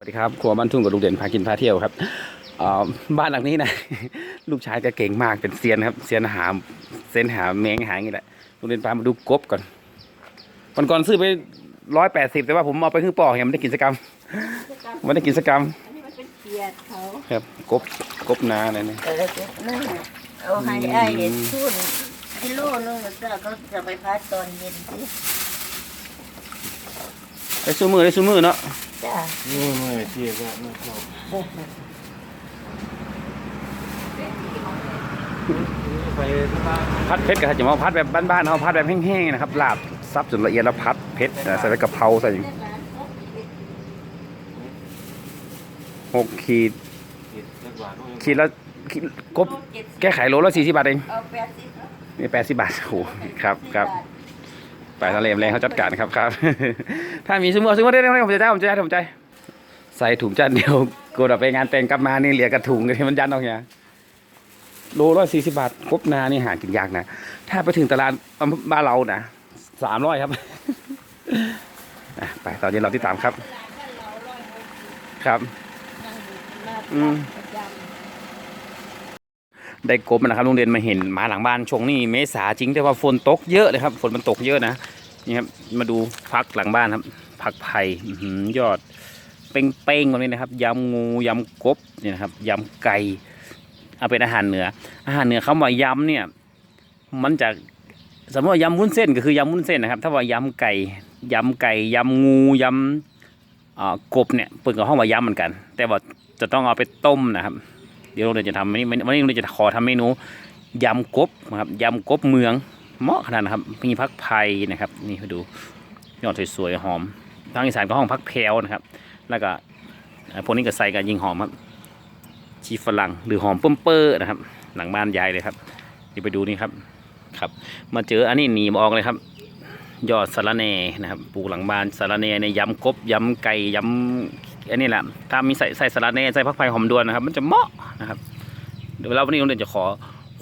สวัสดีครับครัวบ้านทุ่งกับลุงเด่นพากินพาเที่ยวครับเอ่อบ้านหลังนี้นะลูกชายก็เก่งมากเป็นเซียนครับเซียนหาเซียนหาแมงหาอย่างนี้แหละลุงเด่นพามาดูกบก่อนวันก่อนซื้อไปร้อยแปดสิบแต่ว่าผมเอาไปคือปอกยังไม่ได้กินสกรรมไม่ได้กินสกรรมอันนี้มันเป็นเกียรติเขาครับกบกบนาอะไรเนี่ยเออนั่นน่ะเอาให้ไอ้เห็นทุนกิโลนึงแล้วก็จะไปพัดตอนเย็นสิ ได้ซูมือได้ซูมือเนาะจ้านี่ไม่เทียบว่าไม่ชอบไปที่บ้านพัดเพชรกับจะมาพัดแบบบ้านๆเขาพัดแบบแห้งๆนะครับลาบซับจนละเอียดแล้วพัดเพชรใส่ไปกะเพราใส่หกขีดติดจักหวานด้วยขีดละขีดกบแก้ไขโลละสี่สิบบาทเองเอาแปดสิบนี่แปดสิบบาทโอ้โหครับครับ ไปทะเลแรงเขาจัดการครับครับ ถ้ามีซื้อมือซื้อมือได้ได้ผมจะได้ผมจะได้ผมจะได้ใส่ถุงจานเดียวกูเอาไปงานแต่งกลับมานี่เหลือกระถุงเลยมันยันออกอย่างโลละสี่สิบบาทครบนานี่หากินยากนะ ถ้าไปถึงตลาดบ้านเรานะสามร้อยครับไปตอนนี้เราติดตามครับ ครับ อืม ได้กบนะครับโรงเรียนมาเห็นหมาหลังบ้านชงนี่เมษาจริงแต่ว่าฝนตกเยอะเลยครับ ฝนมันตกเยอะนะนี่ครับมาดูพักหลังบ้านครับ ผักไผ่อื้อหือยอดเป้งๆแบบนี้นะครับยำงูยำกบเนี่ยนะครับยำไก่เอาเป็นอาหารเหนือ อาหารเหนือคำว่ายำเนี่ย มันจะสมมติว่ายำวุ้นเส้นก็คือยำวุ้นเส้นนะครับ ถ้าว่ายำไก่ยำไก่ยำงูยำกบเนี่ยเปิดกับห้องว่ายำเหมือนกัน แต่ว่าจะต้องเอาไปต้มนะครับ ดี๋ยวเราเดี๋ยวจะทำวันนี้วันนี้เราจะขอทำเมนูยำกบนะครับยำกบเมืองเหมาะขนาดนะครับมีพักไผ่นะครับนี่ไปดูยอดสวยๆหอมทางอีสานก็ห้องพักแพรวนะครับ แล้วก็พวกนี้ก็ใส่กับยิงหอมครับชีฝรั่งหรือหอมเปิ้มเปอร์นะครับ หลังบ้านยายเลยครับเดี๋ยวไปดูนี่ครับครับ มาเจออันนี้หนีบออกเลยครับ ยอดสะระแหน่นะครับปลูกหลังบ้านสะระแหน่ในยำกบยำไก่ยำ อันนี้แหละถ้ามีใส่ใส่สะระแหน่ใส่ผักไผ่หอมดวนนะครับ มันจะเหมาะนะครับเดี๋ยวเราวันนี้โรงเรียนจะขอ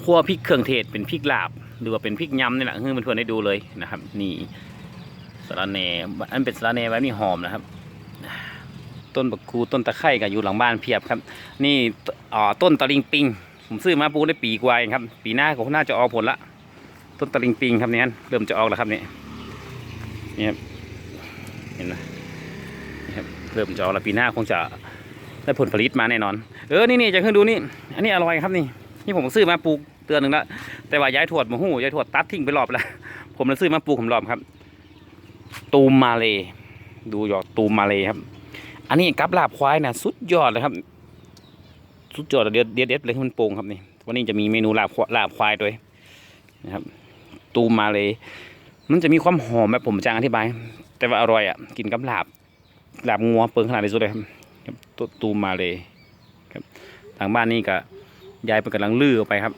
คั่วพริกเครื่องเทศเป็นพริกลาบหรือว่าเป็นพริกยำนี่แหละให้เพื่อนๆได้ดูเลยนะครับ นี่สะระแหน่อันเป็นสะระแหน่ไว้มีหอมนะครับ ต้นบักคูต้นตะไคร่ก็อยู่หลังบ้านเพียบครับ นี่อ่าต้นตะลิงปิงผมซื้อมาปลูกได้ปีกว่าเองครับ ปีหน้าก็น่าจะออกผลละต้นตะลิงปิงครับเนี่ยเริ่มจะออกแล้วครับเนี่ยนี่ครับเห็นไหม เริ่มจะออกแล้วปีหน้าคงจะได้ผลผลิตมาแน่นอน เออ นี่นี่จะขึ้นดูนี่ อันนี้อร่อยครับนี่ นี่ผมซื้อมาปลูกเตือนหนึ่งแล้วแต่ว่าย้ายถวดมาหู้ย้ายถวดตัดทิ้งไปรอบแล้วผมเลยซื้อมาปลูกผมรอบครับ ตูมมาเลยดูหยอดตูมมาเลยครับ อันนี้กับลาบควายนะสุดยอดเลยครับ สุดยอดเด็ดเด็ดเด็ดเลยที่มันโป่งครับนี่ วันนี้จะมีเมนูลาบลาบควายด้วยนะครับ ตูมมาเลยมันจะมีความหอมแบบผมจะอธิบาย แต่ว่าอร่อยอะ กินกับลาบ หลาบงัวเปิงขนาดที่สุดเลยครับตูตูมมาเลยครับทางบ้านนี่ก็ยายเป็นกำลังลื้อออกไปครับ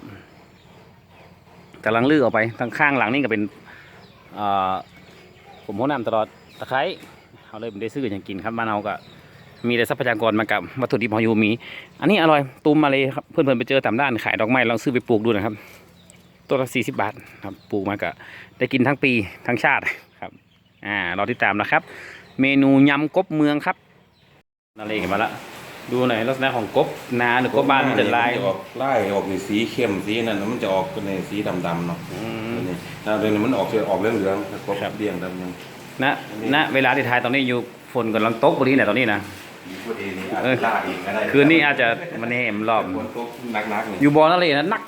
กำลังลื้อออกไปทางข้างหลังนี่ก็เป็นอผมหัวน้ำตลอดตะไคร้เอาเลยผมได้ซื้ออย่างกินครับบ้านเราก็มีแต่ทรัพยากรมากับวัตถุดิบของยูมี อันนี้อร่อยตูมมาเลยครับเพื่อนๆไปเจอตามด้านขายดอกไม้ลองซื้อไปปลูกดูนะครับต้นละสี่สิบบาทครับปลูกมาก็ได้กินทั้งปีทั้งชาติครับอ่ารอติดตามนะครับ เมนูยำกบเมืองครับนั่นเองมาละดูหน่อยลักษณะของกบนาหรือกบบ้านมันจะลายมันจะออกไล่ออกในสีเข้มสีนั่นแล้วมันจะออกเป็นในสีดำๆเนาะอืมนี่ถ้าเป็นมันออกจะออกเหลืองๆแล้วก็ครับเลี่ยงดำยังณณเวลาที่ถ่ายตอนนี้อยู่ฝนกำลังตกบริเนี่ยตอนนี้นะมีพอดีนี่อาจเออจะล่าอีกก็ได้คืนนี้อาจจะมันแหมรอบฝนตกหนักๆนี่อยู่บอนั่นเลยนะนัก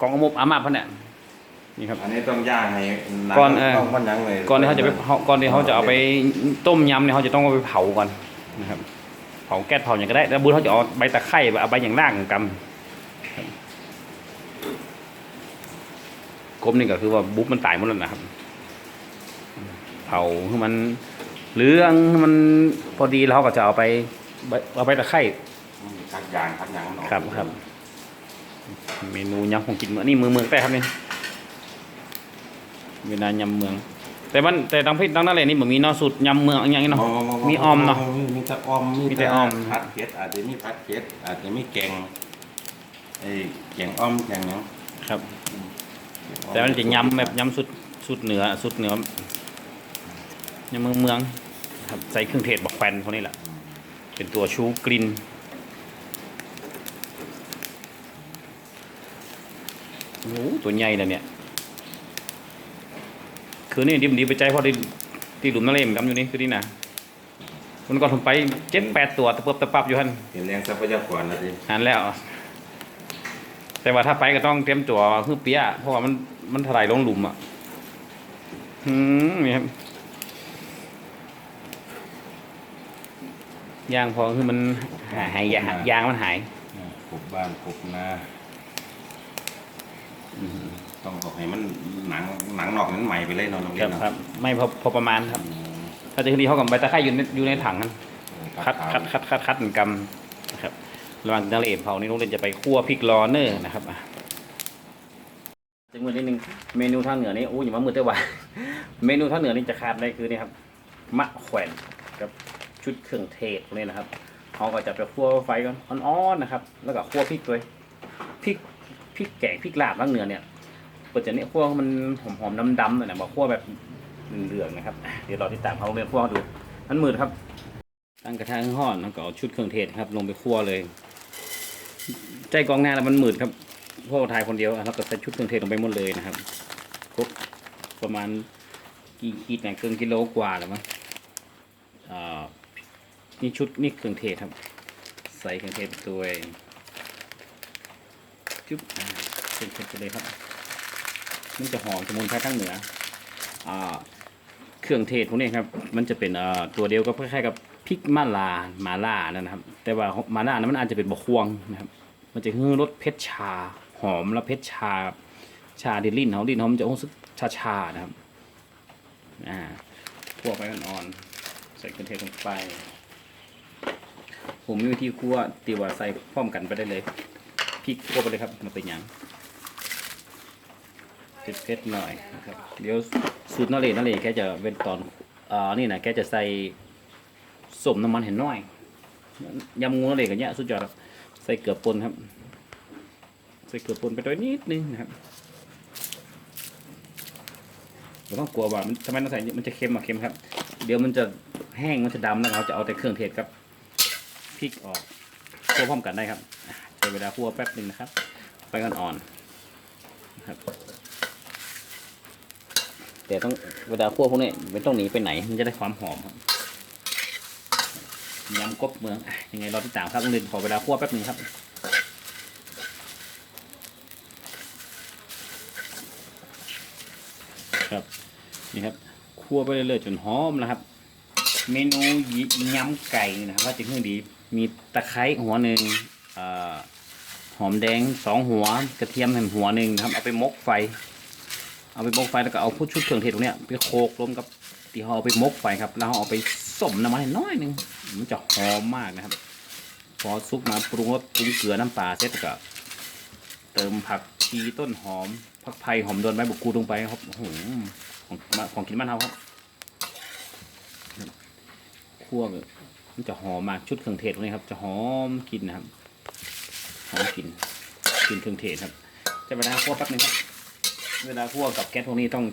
กองอมบอามาพันเนี่ย นี่ครับ อันนี้ต้องย่างให้หก่อนเออ ต้องมันยังเลยก่อนที่เขาจะไปเผาก่อนที่เขาจะเอาไปต้มยำเนี่ยเขาจะต้องเอาไปเผาก่อนนะครับ เผาแก๊สเผาอย่างก็ได้ แล้วบุญเขาจะเอาใบตะไคร้เอาใบอย่างล่างกำครับกบนี่ก็คือว่าบุ๊บมันตายหมดแล้วนะครับ เผาให้มันเหลืองให้มันพอดีแล้วเขาก็จะเอาไปใบเอาใบตะไคร้ทักยางทักยางมันออกครับครับ เมนูยำของกินเมืองนี่เมืองเมืองแต่ครับนี่ เวลายำเมือง แต่มันแต่ทางพิษทางนั้นเลยนี่ผมมีเนอสูตรยำเมืองอย่างนี้เนาะมีออมเนาะมีแต่ออมมีแต่ออมผัดเผ็ดอาจจะมีผัดเผ็ดอาจจะมีแกงไอ้แกงอ้อมแกงหยังครับ แต่มันจะยำแบบยำสุดสุดเหนือสุดเหนือยำเมืองเมืองครับใส่เครื่องเทศบอกแควนพวกนี้แหละเป็นตัวชูกลิ่นโอ้โหตัวใหญ่เลยเนี่ย คือนี่ดิมดีไปใจเพราะที่ที่หลุมนั่นเองกำอยู่นี่คือนี่นะมันก็ทำไปเจ็ดแปดตัวตะเปิบตะปับอยู่ฮันเห็นแรงทรัพยากรนะสิหันแล้ว แต่ว่าถ้าไปก็ต้องเตรียมตัวคือเปียะเพราะว่ามันมันถลายลงหลุมอะอืมนี่ครับยางพอคือมันหายหายยางยางมันหายอ่าปลูกบ้านปลูกนาต้องบอกให้มันหนัง หนังนอกนั้นใหม่ไปเลยเนาะน้องคเรียรับนเนาะครับไม่พอพอประมาณครับอืมถ้าจะทีเขากับใบตะไคร้อยู่ในอยู่ในถังนั้นคัดขาวคัดคัดคัดคัดเหมือนกำนะครับระหว่างนักเรียนเผานี่โรงเรียนจะไปคั่วพริกลอเนอร์นะครับอะจึงมือนิดนึงเมนูทางเหนือนี่โอ้ยอย่ามามือเต้าว่าเมนูทางเหนือนี่จะขาดได้คือนี่ครับมะแขวนกับชุดเครื่องเทศพวกนี้นะครับเขาก็จะไปคั่วไฟก่อนอ่อนๆนะครับ แล้วก็คั่วพริกด้วยพริกพริกแกงพริกลาบทางเหนือเนี่ย เปิดจะเนี่ยคั่วมันหอมๆดำๆหน่อยนะบอกคั่วแบบเหลืองๆนะครับ เดี๋ยวเราติดตามเขาเรียนคั่วดูมันมืดครับ ตั้งกระทะให้ห่อนแล้วก็เอาชุดเครื่องเทศครับ ลงไปคั่วเลย ใจกองหน้าแล้วมันหมืดครับเพราะว่าทายคนเดียวแล้วก็ใส่ชุดเครื่องเทศลงไปหมดเลยนะครับครบประมาณกี่ขีดเนี่ยเกินกิโลกว่าแล้วมั้งอ่านี่ชุดนี่เครื่องเทศครับ ใส่เครื่องเทศไปด้วยจุ๊บเครื่องเทศไปเลยครับ นจะหอมสมุนไพรข้างเหนืออ่าเครื่องเทศพวกนี้ครับ มันจะเป็นเอ่อตัวเดียวก็คล้ายๆกับพริกมะลามาล่านะครับ แต่ว่ามาล่านั้นมันอาจจะเป็นบะควงนะครับ มันจะฮือรสเผ็ดชา หอมและเผ็ดชา ชาดิลิ้นเขาลิ้นเขามันจะรู้สึกชาชานะครับอ่าคั่วไปอ่อนๆใส่เครื่องเทศลงไป ผมมีวิธีคั่วตีว่าใส่พร้อมกันไปได้เลยพริกคั่วไปเลยครับมันเป็นหยัง เผ็ดๆหน่อยนะครับเดี๋ยวสูตรนั่นเลยนั่นเลแกจะเป็นตอนอ่านี่นะแกจะใส่สมน้ำมันเห็นน้อยยำงูนั่นเลยกันเนี้ยสุดยอดครับใส่เกลือป่นครับ ใส่เกลือป่นไปด้วยนิดนึงนะครับเราต้องกลัวว่ามันทำไมต้องใส่มันจะเค็มอะเค็มครับ เดี๋ยวมันจะแห้งมันจะดำแล้วเราจะเอาแต่เครื่องเทศครับพริกออกคั่วพร้อมกันได้ครับใช้เวลาคั่วแป๊บหนึ่งนะครับไฟอ่อนๆนะครับ แต่ต้องเวลาคั่วพวกนี้ไม่ต้องหนีไปไหน มันจะได้ความหอมครับยำกบเมืองอยังไงรอที่ตามครับต้องเดินขอเวลาคั่วแป๊บนึงครับครับนี่ครับคั่วไปเรื่อยๆจนหอมนะครับ เมนูยำไก่นะครับว่าจะเครื่องดีมีตะไคร้หัวหนึ่งอหอมแดงสองหัวกระเทียมแหมหัวหนึ่งครับเอาไปมกไฟ เอาไปมกไฟแล้วก็เอาพวกชุดเครื่องเทศตรงเนี้ยไปโขกรวมกับที่เราเอาไปมกไฟครับ แล้วเราเอาไปส้มน้ำมันให้น้อยหนึงมันจะหอมมากนะครับ พอซุปมาปรุงรสปรุงเกลือน้ำปลาเสร็จก็เติมผักชีต้นหอมผักไผ่หอมโดนใบบุกกูลงไปครับโอ้โหของของกินบ้านเราครับคั่วมันจะหอมมากชุดเครื่องเทศตรงนี้ครับ จะหอมกลินนะครับหอมกลิ่นกลิ่นเครื่องเทศครับ จะเวลาคั่วแป๊บนึงครับ เวลาคั่วกับแก๊สพวกนี้ต้อง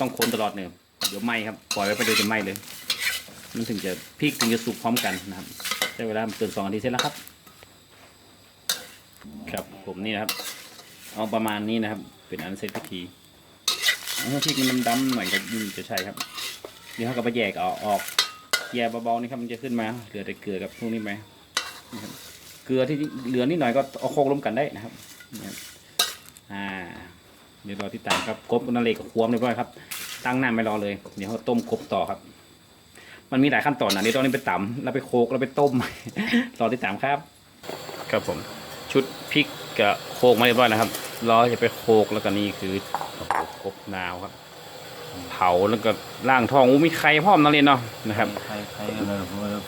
ต้องคนตลอดเนี่ยเดี๋ยวไหม้ครับปล่อยไว้ไปเดี๋ยวจะไหม้เลย มันถึงจะพริกถึงจะสุกพร้อมกันนะครับใช้เวลาเกินสองนาทีเสร็จแล้วครับ ครับผมนี่นะครับ เอาประมาณนี้นะครับ เป็นอันเสร็จพิธีพริกมันดำๆหน่อยก็ยิ่งจะใช่ครับเดี๋ยวเขาก็ไปแยกเอาออกแยกเบาๆนี่ครับมันจะขึ้นมาเหลือแต่เกลือกับพวกนี้ไหมเกลือที่เหลือนิดหน่อยก็เอาโคกล้มกันได้นะครับอ่า เดี๋ยวรอที่ตามครับกบนั่นเลยกับควมเรียบร้อยครับ ตั้งน้ำไม่รอเลย เดี๋ยวเขาต้มกบต่อครับ มันมีหลายขั้นตอนนะเดี๋ยวตอนนี้ไปตำแล้วไปโคกแล้วไปต้มรอที่ตามครับ ครับผม ชุดพริกกับโคกมาเรียบร้อยนะครับรอจะไปโคกแล้วก็นี่คือโอ้โหกบนาวครับ เผาแล้วก็ล่างทองอู้มีไข่พร้อมนั่นเลยเนาะนะครับใครใครเลย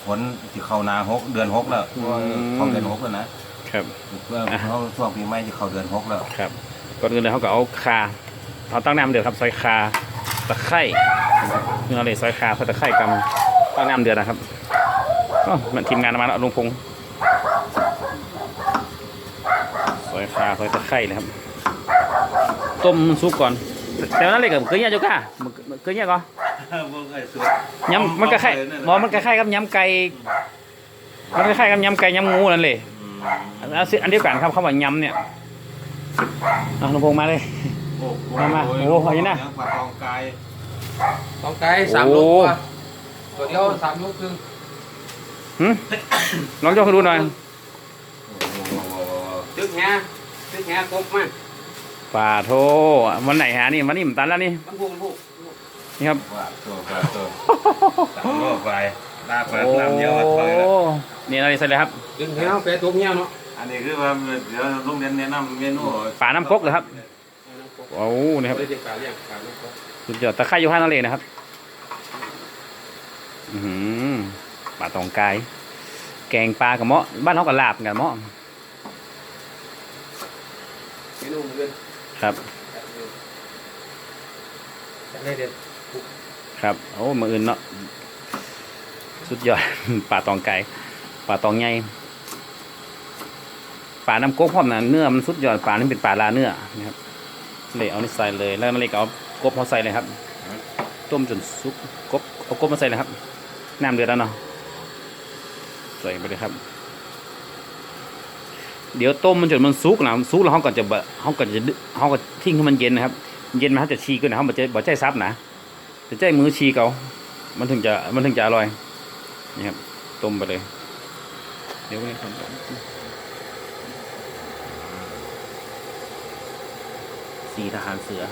ฝนที่เข้านาหกเดือนหกแล้วอืมเข้าเดือนหกแล้วนะครับเพื่อเขาช่วงปีใหม่จะเข้าเดือนหกแล้วครับ ก่อนอื่นเลยเขาก็เอาคาเอาตั้งน้ำเดือดครับซอยคาตะไคร่เนื้อเลยซอยคาซอยตะไคร่กำตั้งน้ำเดือดนะครับอ๋อมันทีมงานมาแล้วลุงพงษ์ซอยคาซอยตะไคร่เลยครับ ต้มซุปก่อน แต่ว่านั่นเลยกับเกลือเนี่ยจุก้าเกลือเนี่ยก่อนยำมันก็ไข่บอมันก็ไข่กับยำไก่มันคล้ายๆกับยำไก่ยำงูนั่นเลยอืมอันอันเดียวกันครับคำว่ายำเนี่ย เอาลงพงมาเลย โอ้โหมามาโอ้โหเอาอย่างนี้นะปลาทองกายต้องไกลสามโลโอ้กว่าตัวเดียวสามโลครึ่งหึลองยกให้ดูหน่อยตึกแฮตึกแฮกบมาป่าโทวันไหนหานี่วันนี้มันตันแล้วนี่มันพูดมันพูดนี่ครับว่าตัวปลาตัวสามโลกไปลาบเปิดโอ้น้ำเยอะมาถอยแล้วนี่อะไรใส่เลยครับ ตึกแฮแปรตัวเงี้ยเนาะ อันนี้คือว่าเดี๋ยวลุงเรียนแนะนำเมนูป่าน้ำกกเหรอครับโอ้นี่ครับเลยจะกล่าวเรียกกล่าวเรียกสุดยอดตะไคร้ยูห้านั่นเลยนะครับอือหือป่าตองกาย แกงปลากับเมาะบ้านเขากับลาบกับเมาะเมนูเงินครับจัดเลยเด็ดครับโอ้มืออื่นเนาะสุดยอดป่าตองไก่ป่าตองใหญ่ ป่าน้ำกกพร้อมนะเนื้อมันสุดยอดป่านี่เป็นป่าลาเนื้อนะครับเลยเอานี่ใส่เลยแล้วนั่นเลยก็เอากบมาใส่เลยครับ ต้มจนสุกกบเอากบมาใส่เลยครับน้ำเดือดแล้วเนาะใส่ไปเลยครับ เดี๋ยวต้มมันจนมันสุกนะสุกแล้วเขาก็จะบะเขาก็จะดึเขาก็ทิ้งให้มันเย็นนะครับ เย็นมันเขาจะชีขึ้นนะเขาบ่จะบ่ใจซับนะจะใจมือชีเกามันถึงจะมันถึงจะอร่อยนี่ครับต้มไปเลยเดี๋ยวนี้ครับ สีทหารเสือ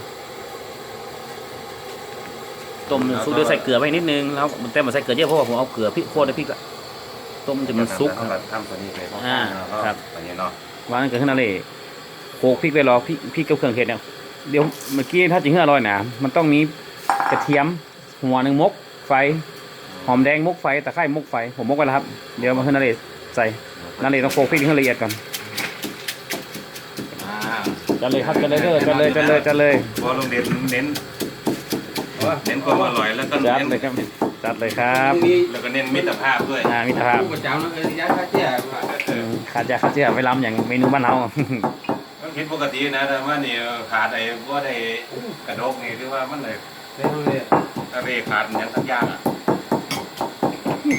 ต้มซุปด้วยใส่เกลือไปนิดนึงแล้วมันแต่มันใส่เกลือเยอะเพราะว่าผมเอาเกลือพริกโคตรด้วยพริกอะต้มจนมันซุกแบบทำตัวนี้ไปอ่าครับอย่างนี้เนาะวางเกิดขึ้นอะไรโขลกพริกไปรอพริกพริกกับเครื่องเทศเนี่ยเดี๋ยวเมื่อกี้ถ้าจะให้อร่อยนะมันต้องมีกระเทียมหัวหนึ่งมกไฟ หอมแดงมกไฟตะไคร้มกไฟ ผมมกไว้แล้วครับ เดี๋ยวมาให้นาเลใส่นาเลต้องโขลกพริกให้ละเอียดก่อนอ่า จัดเลยครับจัดเลยเด้อจัดเลยจัดเลยจัดเลยเพอลุงเด่นเน้นเน้นความอร่อยแล้วก็จัดเน้นเลยครับจัดเลยครับมีแล้วก็เน้นมิตรภาพด้วยอ่ามิตรภาพผู้ประจำแล้วเออย้ายค่าเจ้าว่าอืมขาดยาขาดเจือไปล้ำอย่างเมนูบ้านเรามันคิดปกตินะแต่ว่านี่ขาดไอ้ว่าได้กระดกนี่คือว่ามันเลยเรื่องเลยอะไรขาดอย่างสักอย่างอะ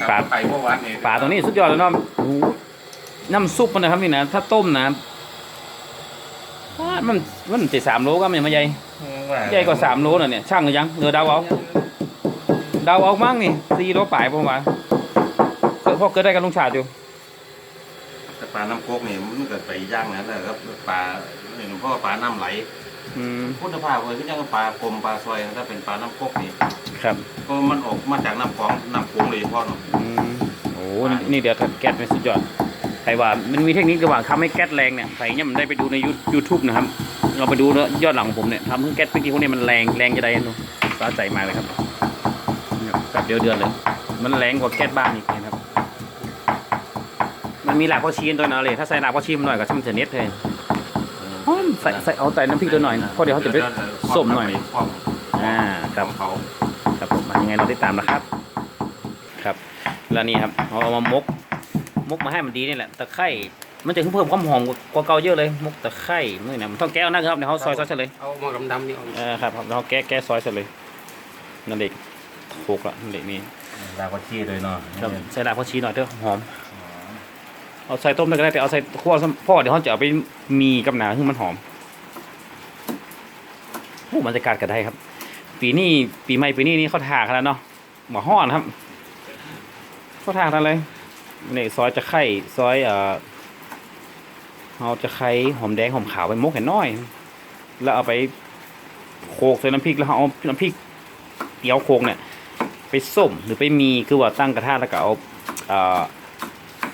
ปลาไข่พวกวัดนี่ปลาตัวนี้สุดยอดเลยเนาะโอ้โหน้ำซุปมันนะครับนี่นะถ้าต้มนะ อ่ามันมันเจ็ดสามโลก็ไม่มาใหญ่ใหญ่กว่าสามโลน่ะเนี่ยช่างหรือยังเหลือเดาเอาเดาเอามั่งนี่สี่โลปลายผมว่าเกิดพ่อเกิดได้กับลุงชาติอยู่แต่ปลาน้ำโคกนี่มันเกิดไปย่างนั้นแหละครับปลาเนี่ยหลวงพ่อปลาน้ำไหลอืมคุณภาพเลยที่ยังปลากลมปลาซอยถ้าเป็นปลาน้ำโคกนี่ครับก็มันออกมาจากน้ำของน้ำโขงเลยพ่อเนาะอืมโอ้นี่นี่เดี๋ยวแก๊สเป็นสุดยอด ใครว่ามันมีเทคนิคระหว่างทำให้แก๊สแรงเนี่ยใครเนี่ยมันได้ไปดูในยูทูบนะครับเราไปดูเนอะยอดหลังของผมเนี่ยทำให้แก๊สพวกนี้พวกนี้มันแรงแรงจะได้เนอะสาใจมากเลยครับเนี่ยแบบเดียวเดือนเลย มันแรงกว่าแก๊สบ้านอีกนะครับ มันมีหลากพอชีนตัวนั้นเลยถ้าใส่หลากพอชีมหน่อยก็ช่ำเสน็ตเลยอ๋อใส่ใส่เอาใส่น้ำพริกตัวหน่อยเพราะเดี๋ยวเขาจะไปส้มหน่อยความอ่าครับของเขาครับผมยังไงเราติดตามนะครับ ครับ แล้วนี่ครับเอาเอามามก มกมาให้มันดีนี่แหละตะไคร่มันจะเพิ่มความหอมกว่าเก่าเยอะเลยมกตะไคร่นี่นะมันต้องแก้วนะครับเดี๋ยวเขาซอยซอยเสร็จเลยเอามาดำๆนี่เอาเออครับเราแก้แก้ซอยเสร็จเลยนั่นเด็กโขกละนั่นเด็กนี่ลาก็ชี้เลยเนาะครับใส่รากผักชีหน่อยเถอะหอมเอาใส่ต้มได้ก็ได้แต่เอาใส่คั่วซะเพราะว่าเดี๋ยวเขาจะเอาไปมีกับหนาให้มันหอมโอ้บรรยากาศก็ได้ครับ ปีนี้ปีใหม่ปีนี้นี่เขาทากันแล้วเนาะหมอห้อนครับเขาทากันเลย นี่ซอยจะไข่ซอยเอ่อเอาจะไข่หอมแดงหอมขาวไปมกเห็นน้อย แล้วเอาไปโขกใส่น้ำพริกแล้วเอาน้ำพริกเกี๊ยวโขลกเนี่ย ไปส้มหรือไปมีคือว่าตั้งกระทะแล้วก็เอาเอ่อ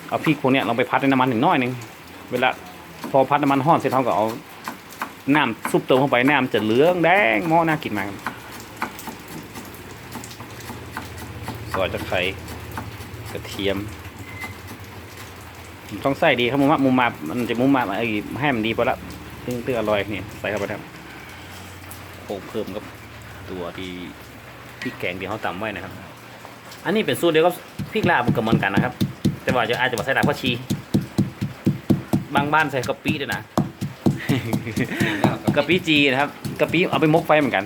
เอาพริกพวกเนี้ยลงไปพัดในน้ำมันหนึ่งน้อยหนึ่งเวลาพอพัดน้ำมันห้อนเสร็จเขาก็เอาน้ำซุปเติมเข้าไปน้ำจะเหลืองแดงหม้อน่ากินมากซอยตะไคร้กระเทียม ต้องใส่ดีครับมุมมามุมมามันจะมุมมาไอ้ให้มันดีพอละตึ้งตึ้งอร่อยนี่ใส่เข้าไปครับโขลกเพิ่มกับตัวที่พริกแกงที่เขาตำไว้นะครับ อันนี้เป็นสูตรเดียวกับพริกลาบกับเหมือนกันนะครับ แต่ว่าจะอาจจะมาใส่รากผักชี บางบ้านใส่กะปิด้วยนะกะปิจีนะครับกะปิเอาไปมกไฟเหมือนกัน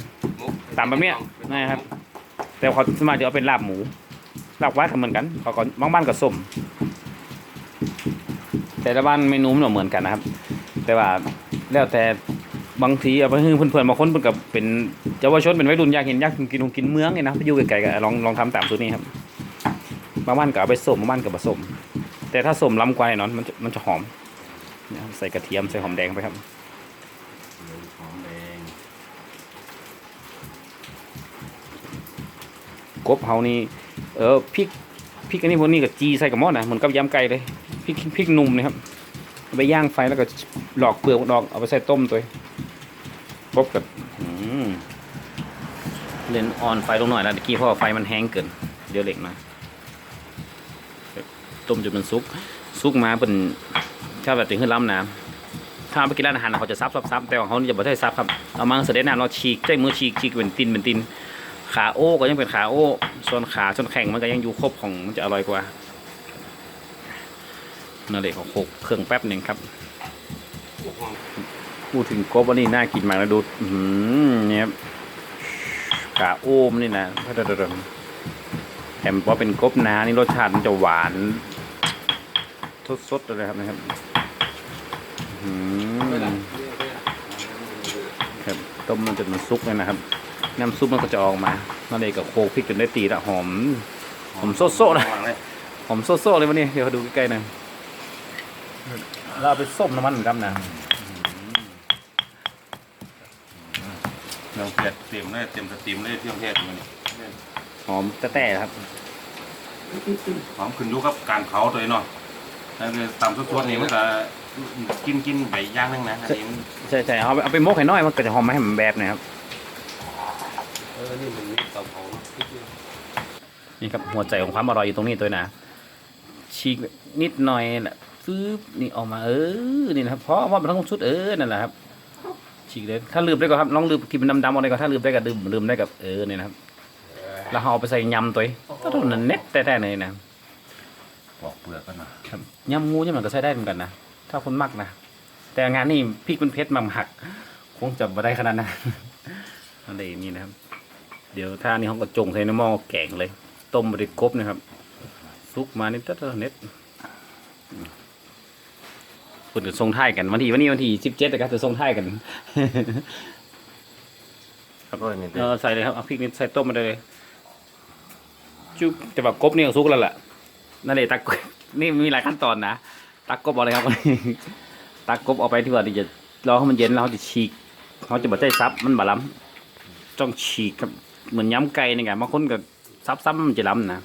ตามแบบเนี้ยนะครับ แต่เขาสวนมากจะเอาเป็นลาบหมูลาบวัดก็เหมือนกันเขาก็บางบ้านก็ส้ม แต่ละบ้านเมนูมันเหมือนกันนะครับ แต่ว่าแล้วแต่บางทีเอาไปให้เพื่อนๆบางคนเพิ่นกับเป็นเยาวชนเป็นวัยรุ่นอยากเห็นอยากกินของกินเมืองเนี่ยนะไปอยู่ไกลๆก็ลองลองทำตามสูตรนี้ครับบางบ้านก็เอาไปส้มบางบ้านก็ผสมแต่ถ้าส้มล้ำกว่าแน่นอนมันจะมันจะหอมนะครับใส่กระเทียมใส่หอมแดงไปครับหอมแดงกบเฮานี่เออพริกพริกอันนี้พวกนี้กับจีใส่กับหม้อนะเหมือนกับยำไก่เลย พริกพริกหนุ่มนะครับเอาไปย่างไฟแล้วก็หลอกเปลือกดอกเอาไปใส่ต้มตัวกบกับเล่นออนไฟลงหน่อยแล้วตะกี้เพราะว่าไฟมันแห้งเกินเดี๋ยวเหล็กมาต้มจนมันสุกสุกมาเป็นถ้าแบบถึงขึ้นล้ำน้ำถ้าไปกินร้านอาหารเขาจะซับซับซับแต่ของเขานี่จะไม่ใช่ซับครับเอามาเสด็จน้ำเราฉีกใช้มือฉีกฉีกเป็นตินเป็นตินขาโอ้ก็ยังเป็นขาโอ้ส่วนขาส่วนแข็งมันก็ยังอยู่ครบของมันจะอร่อยกว่า นั่นเลยของโขกเครื่องแป๊บหนึ่งครับพูดถึงกบวันนี้น่ากินมากนะดูหือเนี่ยครับขาโอ้มนี่นะแถมว่าเป็นกบนานี่รสชาติมันจะหวานสดๆเลยครับนะครับหือครับต้มมันจนมันซุกเลยนะครับ น้ำซุปมันก็จะออกมานั่นเองกับโคกพริกจนได้ตีละหอม หอมโซ่ๆนะหอมโซ่ๆเลยวันนี้เดี๋ยวดูใกล้ๆหน่อย เราเอาไปส้มน้ำมันเหมือนกันนะเราเผ็ดเต็มเลยเต็มสตรีมเลยเที่ยงเทศมันหอมแต่แต่ครับหอมขึ้นอยู่กับการเผาตัวเองเนาะแล้วคือตำสุดๆนี่มันก็กินกินไปอย่างหนึงนะอันนี้มันใช่ใช่เอาไปเอาไปมกให้น้อยมันก็จะหอมไม่ให้มันแบบนะครับเออนี่มันมีเตาเผาเนาะนี่ครับหัวใจของความอร่อยอยู่ตรงนี้ตัวนะฉีกนิดหน่อยแหละ ฟื้บนี่ออกมาเออนี่นะครับเพราะว่ามันต้องชุดเออนั่นแหละครับฉีกเลยถ้าลืมได้ก็ครับลองลืมกินเป็นดำๆเอาเลยก็ถ้าลืมได้ก็ดื่มลืมได้กับเออเนี่ยนะครับแล้วเอาไปใส่ยำตัวเองก็เท่านั้นเน็ตแต่ๆเลยนะปอกเปลือกกันหน่อยครับยำงูเนี่ยมันก็ใช้ได้เหมือนกันนะถ้าคนมักนะแต่งานนี่พริกเป็นเพชรมัมหัก คงจะไม่ได้ขนาดนั้นอะไรนี่นะครับ เดี๋ยวถ้านี่เขาก็จงใส่ในหม้อแกงเลย ต้มบริกบนะครับซุกมานี่ตัดเน็ต คนจะทรงท้ายกันวันที่วันนี้วันที่สิบเจ็ดนะครับจะทรงท้ายกัน ครับก็นี่เออใส่เลยครับเอาพริกนี่ใส่ต้มมาเลยจุ๊บแต่แบบกบนี่ก็ซุกแล้วล่ะนั่นเลยตักนี่มีหลายขั้นตอนนะตักกบเอาเลยครับ ตักกบเอาไปที่ว่าที่จะรอให้มันเย็นแล้วเขาจะฉีกเขาจะบัดใจซับมันบาล้ำต้องฉีกครับเหมือนย้ำไก่นี่ไงบางคนก็ซับซ้ำมันจะล้ำนะ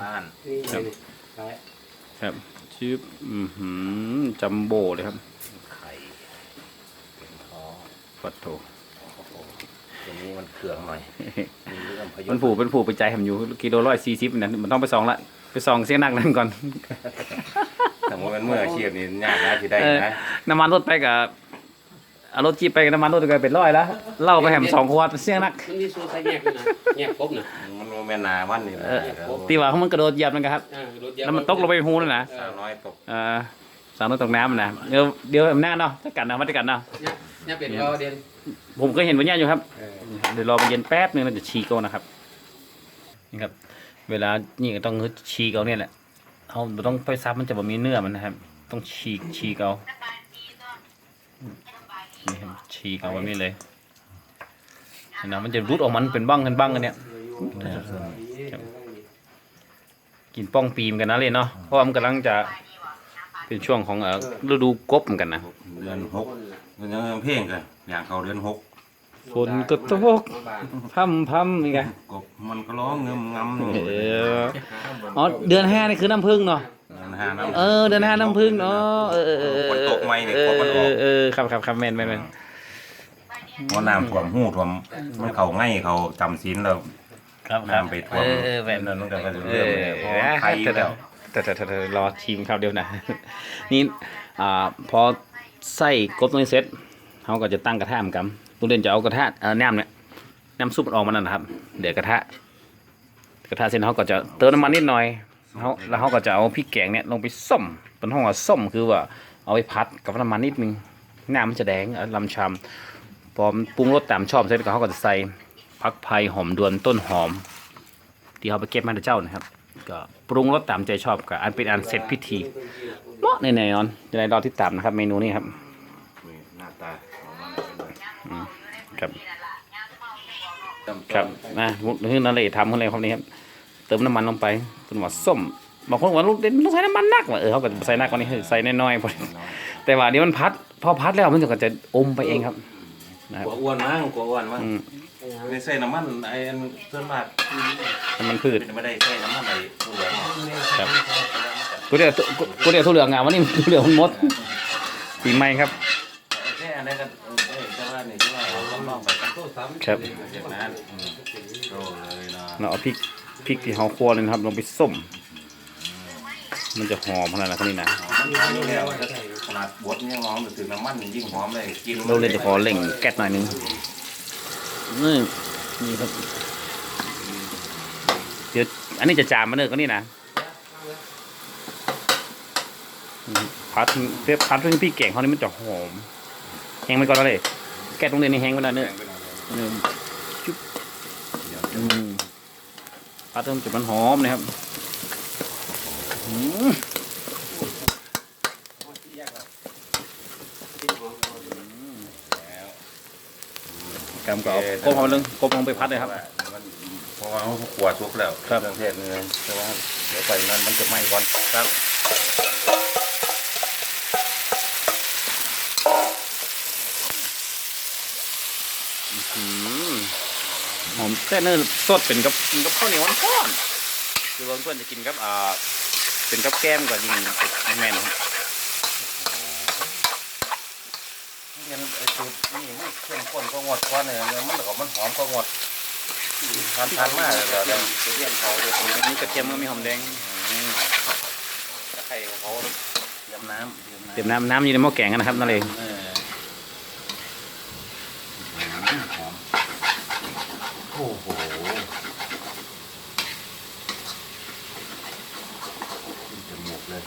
บ้านนี่ครับนี่ขายครับ ชื่ออือหือจัมโบ้เลยครับๆไข่เป็นท้องปัดโถโอ้โหตัวนี้มันเครื่องหน่อยมีเรื่องพยุมันผูกเป็นผูกไปใจผมอยู่กิโลร้อยสี่สิบนะมันต้องไปซองละไปซองเสียงนักนั่นก่อนแต่ว่ามันเมื่ออาชีพนี่ยากนะที่ได้เออนะน้ำมันรถไปกับเอารถจีบไปกับน้ำมันรถก็เป็นร้อยแล้วเหล่าไปแหมสองขวดเสียงนักมันมีสูตรใส่แยกด้วยนะแยกครบนะ มันบ่แม่นนาวันนี่นะเออ ตีว่าเขามันกระโดดเหยียบมันครับ อ่ารถเดียวแล้วมันตกลงไปในหูนั่นนะสาวน้อยตกเออสาวน้อยตกน้ำนะเดี๋ยวเดี๋ยวหน้าเนาะถ้ากันนะวัดกันเนาะเนี่ยเนี่ยเป็นก็เด่นผมก็เห็นวันนี้อยู่ครับ เออเดี๋ยวรอมันเย็นแป๊บนึงเราจะฉีกเอานะครับนี่ครับ เวลานี่ก็ต้องฉีกเอาเนี่ยแหละเอาไม่ต้องไปซับมันจะบ่มีเนื้อมันนะครับ ต้องฉีกฉีกเอานี่ครับฉีกเอาแบบนี้เลยเห็นไหมมันจะรุดออกมันเป็นบ้างกันบ้างกันเนี่ย กินป้องปีมกันนะเลยเนาะเพราะว่ามันกำลังจะเป็นช่วงของเอ่อฤดูกบเหมือนกันนะเดือนหกเดือนเพ่งกันอย่างเขาเดือนหกฝนก็ตกพร่ำพร่ำนี่ไงกบมันก็ร้องเงืมงำเอออ๋อเดือนห้านี่คือน้ำผึ้งเนาะนะฮะน้ำเออเดือนห้าน้ำผึ้งเนาะเออเออเออฝนตกไหมเนี่ยเอกบมันอออกเออครับครับครับแมนแมนแมนเพราะน้ำท่วมหูท่วมมันเขาง่ายเขาจำศีลแล้ว ครับครับ น้ำไปท่วมเออเออแมนนั่นมันก็เริ่มเลยเพราะว่าไทยแต่แล้ว แต่แต่แต่แต่รอชิมครับเดียวนะ นี่อ่าพอใส่กบตรงนี้เสร็จเขาก็จะตั้งกระทะเหมือนกันลุงเด่นจะเอากระทะเอ่อน้ำเนี่ยน้ำซุปมันออกมานั่นนะครับ เดี๋ยวกระทะ กระทะเสร็จเขาก็จะเติมน้ำมันนิดหน่อยเขาแล้วเขาก็จะเอาพริกแกงเนี่ยลงไปส้มเป็นห้องว่าส้มคือว่าเอาไปพัดกับน้ำมันนิดนึงน้ำมันจะแดงเอาลำชำพอปรุงรสตามชอบเสร็จก็เขาก็จะใส่ ผักไผ่หอมดวนต้นหอม ที่เขาไปเก็บมาจากเจ้านะครับ ก็ปรุงรสตามใจชอบก็อันเป็นอันเสร็จพิธีเหมาะแน่นอนจะได้รอที่ตามนะครับ เมนูนี้ครับหน้าตาครับครับนะคือนั่นเลยทำขึ้นเลยครับนี่ครับ เติมน้ำมันลงไปเป็นหมอส้มบางคนว่าลูกเด่นต้องใช้น้ำมันนักว่ะเออเขาก็ใส่นักกว่านี้ใส่น้อยๆพอแต่ว่าเดี๋ยวมันพัด พอพัดแล้วมันก็จะอมไปเองครับ กลัวอ้วนมั้งกลัวอ้วนมั้งอืมไม่ใส่น้ำมันไอ้อันเพื่อนมากน้ำมันพืช ไม่ได้ใส่น้ำมันไอ้ทุเรียนเนี่ยครับ กูเดี๋ยวกูเดี๋ยวทุเรียนงาวันนี้ทุเรียนมันหมดปีใหม่ครับ แค่อันนี้ก็เออเออแต่ว่านี่ที่ว่าเราต้องลองไปกันโทษสามครับเจ็บนั้นอืมโตเลยนะเราเอาพริกพริกที่เขาคั่วเลยนะครับ ลงไปส้ม มันจะหอมขนาดนั้นนี่นะ มันทำนี่แล้วจะข นาดบดยังหอมถึงน้ำมันยิ่งหอมเลยกินเราเลยจะขอเล่งแก๊สหน่อยนึงนี่นี่ครับเดี๋ยวอันนี้จะจามมาเนอะก็นี่นะพัดเพื่อพัดเรื่องพี่แกงเขานี่มันจะหอมแห้งไปก่อนแล้วเลยแก๊สตรงนี้นี่แห้งไปแล้วเนอะเนอะจุ๊บอืมพัดเริ่มจะมันหอมนะครับอืมกำก็เอาก้มเอาลงก้มลงไปพัดเลยครับมันเพราะว่าเขาขวดทุกแล้วครับเครื่องเทศนี่แต่ว่าเดี๋ยวไปนั้นมันจะใหม่ก่อนครับอืมหอมแค่เนื้อสดเป็นกับกินกับข้าวเหนียวก้อนๆคือว่าเพื่อนจะกินกับอ่าเป็นกับแก้มก็ยิงเป็นแม่นครับ นี่ไอ้ สูตรนี่มันเข้มข้นก็งดกว่าเนี่ยมันก็มันหอมก็งดทานทานมากเลยเดี๋ยวเรียนเขาเลยอันนี้กระเทียมก็มีหอมแดงไข่ของเขาเตรียมน้ำเตรียมน้ำน้ำอยู่ในหม้อแกงกันนะครับนั่นเองเออหอมโอ้โหขึ้นจมูกเลย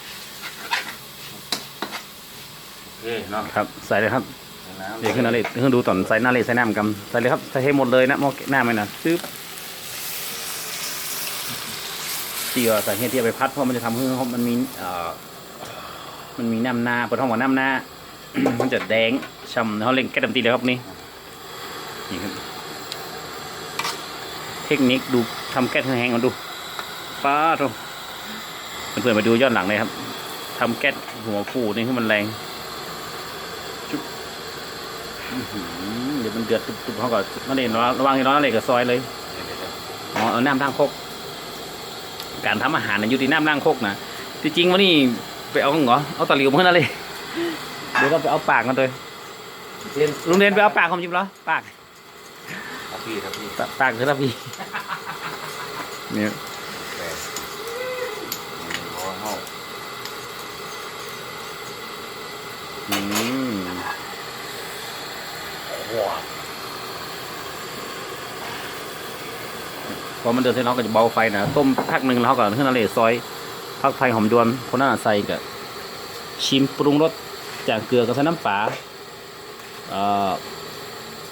โอเคเนาะครับ ใส่เลยครับน้ำ เดี๋ยวขึ้นนาเลยขึ้นดูตอนใส่หน้าเลยใส่น้ำกำใส่เลยครับใส่ให้หมดเลยนะหม้อหน้าไหมนะซึบที่ว่าใส่เห็ดที่เอาไปพัดเพราะมันจะทำให้มันมีเอ่อมันมีน้ำหน้าเปิดห้องว่าน้ำหน้า มันจะแดงช่ำเขาเล่งแก้ดำตีเลยครับนี่นี่ครับเทคนิคดูทำแก๊สแห้งกันดูป้าดโถ่เพื่อนๆมาดูย้อนหลังเลยครับทำแก๊สหัวฟูนี่คือมันแรง เดี๋ยวมันเดือดตุบๆเขาก็นั่นเองระระวังให้ร้อนอะไรกับซอยเลยอ๋อเอาน้ำล้างคกการทำอาหารนะอยู่ที่น้ำล้างคกนะที่จริงวันนี้ไปเอาเหรอเอาตะหลิวมานั่นเลยเดี๋ยวก็ไปเอาปากกันเลยเส้นลุงเดนไปเอาปากผมจิบเหรอปากครับพี่ครับพี่ปากปากคือรับพี่เนี่ยแปดพอเข้าอืมหัวพอมันเดินเส้นเราก็จะเบาไฟนะต้มพักหนึ่งแล้วเขาก็ขึ้นอะไรซอยพักไฟหอมดวนคนนั้นนะใส่กับชิมปรุงรสจากเกลือกับใส่น้ำปลาเอ่อ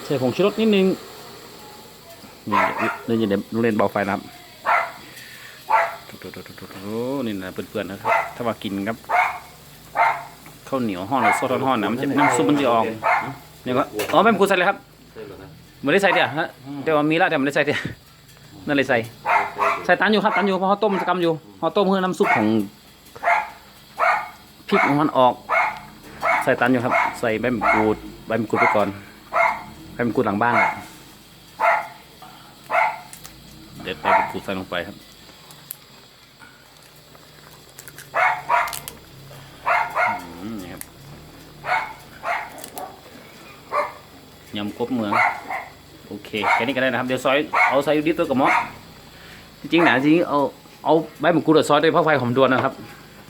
ใส่ผงชูรสนิดนึงนี่เดี๋ยวเดี๋ยวลุงเล่นเบาไฟนะครับนี่นะเพื่อนๆนะครับ ถ้าว่ากินครับข้าวเหนียวห่อหรือซดห่อนนะมันจะน้ำซุปมันจะออก เนี่ยก็อ๋อแม่มกูใส่เลยครับใช่เหรอนะไม่ได้ใส่เดี๋ยวฮะเดี๋ยวมีแล้วแต่ไม่ได้ใส่เดี๋ยวนั่นเลยใส่ ใส่ตันอยู่ครับตันอยู่เพราะเขาต้มกำอยู่เขาต้มเพื่อน้ำซุปของพริกของมันออก ใส่ตันอยู่ครับ ใส่ใบมะกรูดใบมะกรูดไปก่อนใบมะกรูดหลังบ้านอะเด็ดใบมะกรูดใส่ลงไปครับอืมนี่ครับ ยำกบเมือง โอเคแค่นี้ก็ได้นะครับ เดี๋ยวซอยเอาใส่ดิบตัวกับหม้อจริงๆนะจริงๆเอาเอาใบมะกรูดซอยด้วยเพราะไฟหอมดวนนะครับ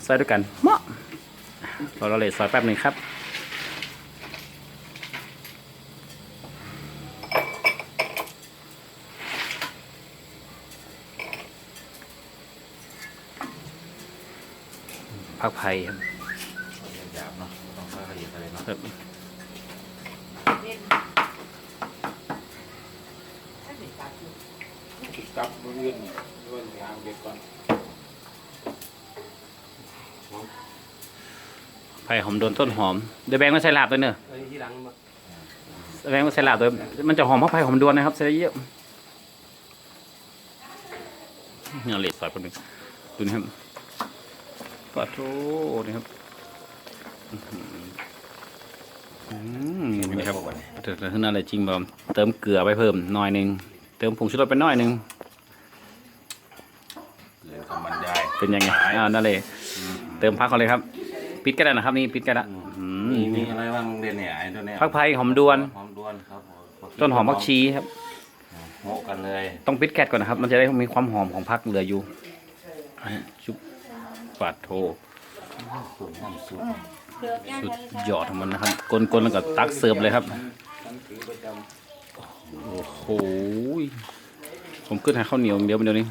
ใส่ด้วยกันหม้อเราเราเลยซอยแป๊บหนึ่งครับผักไผ่ครับหยาบๆเนาะไม่ต้องใส่ละเอียดอะไรเนาะ ครับ กลับมืออื่นด้วยทางเบ็ดก่อน ไผ่ หอมโดนต้นหอมเดี๋ยวแบงค์มาใส่ลาบตัวเนอะเอ้ยที่หลังมาแบงค์มาใส่ลาบตัวมันจะหอมเพราะไผ่หอมดวนนะครับใส่ได้เยอะเนี่ยเลดซอยคนหนึ่งดูนะครับปะโถนี่ครับอื้อหืออืมนี่ครับเติมขึ้นอะไรจริงบ่เติมเกลือไปเพิ่มหน่อยหนึงเติมผงชูรสไปหน่อยหนึงเรื่องคำบรรยายเป็นยังไงอ่านั่นเลยเติมพักเขาเลยครับ ปิดก็ได้นะครับนี่ปิดก็ได้อืมมีมีอะไรบ้างโรงเรียนเนี่ยไอ้ตัวเนี้ยพักไผ่หอมดวน หอมดวนครับผมต้นหอมผักชีครับ โมะกันเลยต้องปิดแก๊สก่อนนะครับ มันจะได้มีความหอมของพักเหลืออยู่ชุบปาดโทส่วนน้ำซุปสุดยอดของมันนะครับกลนๆแล้วก็ตักเสิร์ฟเลยครับโอ้โหผมขึ้นหาข้าวเหนียวอย่างเดียวเดียวนี้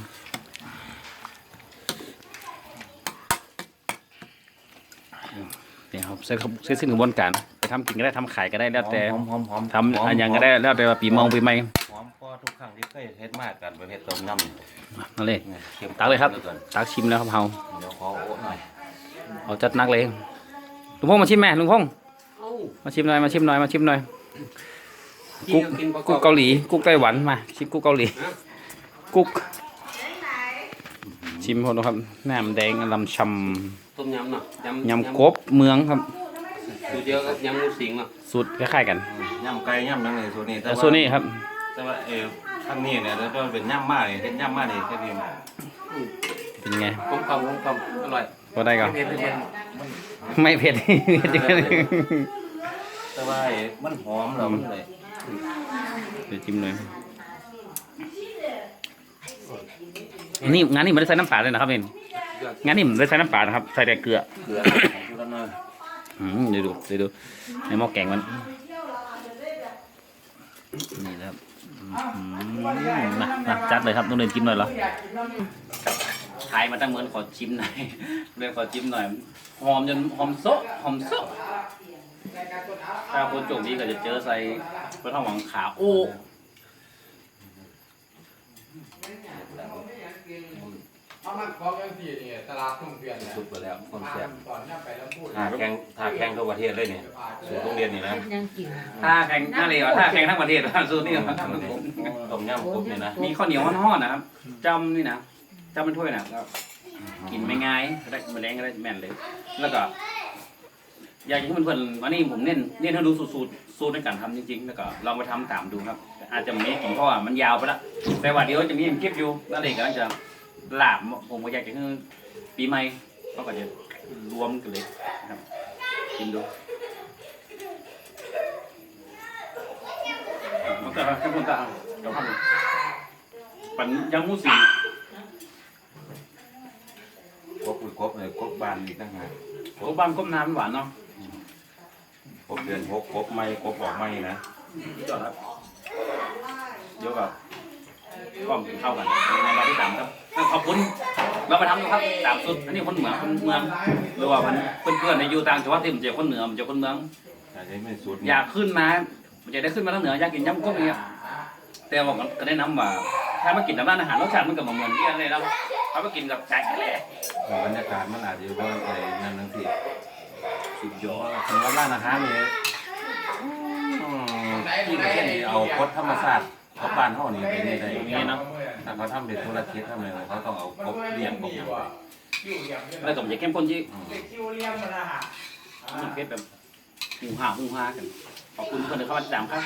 นี่ยครับเสร็จครับเสร็จสิ้นกระบวนการไปทำกินก็ได้ทำขายก็ได้แล้วแต่หอมหอมหอมทำอันอย่างก็ได้แล้วแต่ว่าปีมองปีใหม่หอมก็ทุกครั้งที่เคยเฮ็ดมากกันประเภทต้มยำนั่นเลยเนี่ยข้มตักเลยครับหอกินตักชิมแล้วครับเฮาเดี๋ยวขอโอ๊ตหน่อยเอาจัดหนักเลยลุงพงษ์มาชิมแม่ลุงพงษ์เอ้ามาชิมหน่อยมาชิมหน่อยมาชิมหน่อยกิกุ๊นกกินประอบกุ๊กเกาหลีกุ๊กไต้หวันมาชิมกุ๊กเกาหลีกุ๊กชิมพอนะครับแหนมแดงลำช ต้มยำเนาะำยำกบเมืองครับ สูตรเดียวกับยำงูสิงเนาะสูตรคล้ายๆกันยำไก่ยำนั่นเลยส่วนนี้แต่แต่ว่าส่วนนี้ครับ แต่ว่าเออข้างนี้เนี่ยถ้าเป็นย่ำมากเลยเป็นย่ำมากเลยแค่นี้เป็นไงกลมกล่อมกลมกล่อมอร่อยก็ได้ก่อนเผ็ดเผ็ดไม่เผ็ด แต่ว่าไอ้มันหอมแล้วมันเลยเดี๋ยวจิ้มเลยนี่งานนี้ไม่ได้ใส่น้ำปลาเลยนะครับเอง งานนี้ไม่ได้ใส่น้ำปลานะครับ ใส่แต่เกลือเกลือชูรสหน่อยอืมเดี๋ยวดูเดี๋ยวดูในหม้อแกงมัน นี่นะครับอืมมามาจัดเลยครับต้องเดินจิ้มหน่อยเหรอขายมาตั้งเหมือนขอชิมหน่อยเลยขอชิมหน่อย หอมจนหอมโซะหอมโซะถ้าคนโจกนี้ก็จะเจอใส่กระท่อมหวังขาโอ้ เอามันของยังสี่นี่ตลาดทุ่งเปลี่ยนแหละสุกไปแล้วคนแซ่บตอนนี้ไปแล้วพูดถ้าแข่งถ้าแข่งทั่วประเทศเลยเนี่ยสูตรโรงเรียนนี่นะยังกินถ้าแข่งถ้าเลยถ้าแข่งทั้งประเทศนะสูตรนี่ครับต้มยำกบนี่นะมีข้าวเหนียวห่อนๆนะครับจำนี่นะจำเป็นถ้วยนะครับกินไม่ง่ายได้มาแรงก็ได้แม่นเลย แล้วก็ อยากให้เพื่อนๆวันนี้ผมเน้นเน้นให้ดูสูตรสูตรสูตรในการทำจริงๆ แล้วก็ลองไปทำตามดูครับ อาจจะไม่กินเพราะว่ามันยาวไปละแต่ว่าเดี๋ยวจะมีคลิปอยู่แล้วเด็กก็จะ ลาบผมก็อยากจะให้ปีใหม่เขาก็จะรวมกันเลยนะครับกินดูมันก็แค่คนตาเดี๋ยวทำปันยังมูสีกบคือกบเลยกบบานอีกต่างหากโอ้บ้านก้มน้ำหวานเนาะกบเดือนหกกบไม่กบบอกไม่นะจอดครับเดี๋ยวกับกล้องกินข้าวกันในรอบที่สามครับ ขอบคุณเราไปทำดูครับสามสุดอันนี้คนเหนือคนเมืองหรือว่ามันเพื่อนๆในอยู่ต่างจังหวัดที่มันเจอคนเหนือมันเจอคนเมืองแต่ใช้ไม่สูตรอยากขึ้นมามันจะได้ขึ้นมาทางเหนืออยากกินยำกุ้งเนี่ยแต่ว่าก็แนะนำว่าถ้ามากินตามร้านอาหารรสชาติมันก็มาเหมือนกันเลยนะถ้ามากินกับไก่เลยบรรยากาศมันอาจจะว่าไอ้นั่นนั่นสิสุดยอดสำหรับร้านอาหารเนี่ยที่ประเทศนี้เอากบธรรมชาติ กบบ้านเฮานี่ไปนี่ได้นี่เนาะถ้าเขาทำเป็นธุรกิจทำอะไรเขาต้องเอากบเลี้ยงกบอย่างไรคิวเลี้ยงแล้วก็มันจะเข้มข้นที่คิวเลี้ยงมันอาหารมันเพชรแบบหูหาหูหากันขอบคุณทุกคนที่เข้ามาติดตามครับ